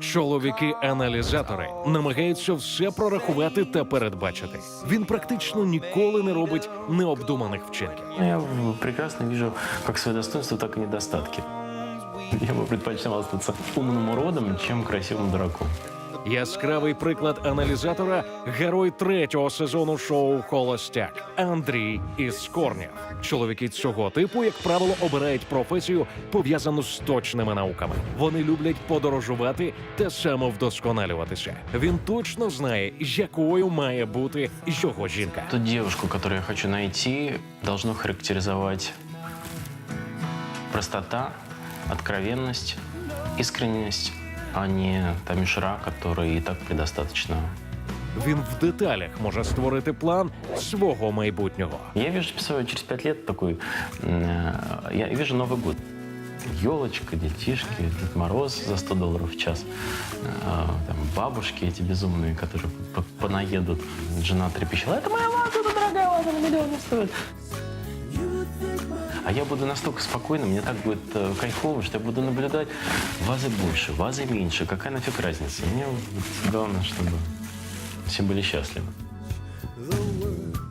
Чоловіки-аналізатори намагаються все прорахувати та передбачити. Він практично ніколи не робить необдуманих вчинків. Ну, Я в- прекрасно вижу как свои достоинства, так и недостатки. Я бы предпочитал остаться умным уродом, чем красивым дураком. Яскравий приклад аналізатора герой третього сезону шоу Холостяк Андрій із Корнів. Чоловіки цього типу, як правило, обирають професію пов'язану з точними науками. Вони люблять подорожувати та самовдосконалюватися. Він точно знає, якою має бути його жінка. Ту девушку, которую я хочу найти, должно характеризовать простота, откровенность, искренность, а не та мишура, которой и так предостаточно. Він в деталях може створити план свого майбутнього. Я вижу свое через пять лет такой, э, я вижу Новый год. Елочка, детишки, Дед Мороз за 100 долларов в час, э, там, бабушки эти безумные, которые понаедут, жена трепещала, это моя ваза, это дорогая ваза, на миллионы стоит. А я буду настолько спокойным, мне так будет э, кайфово, что я буду наблюдать вазы больше, вазы меньше, какая нафиг разница. Мне вот главное, чтобы все были счастливы. the world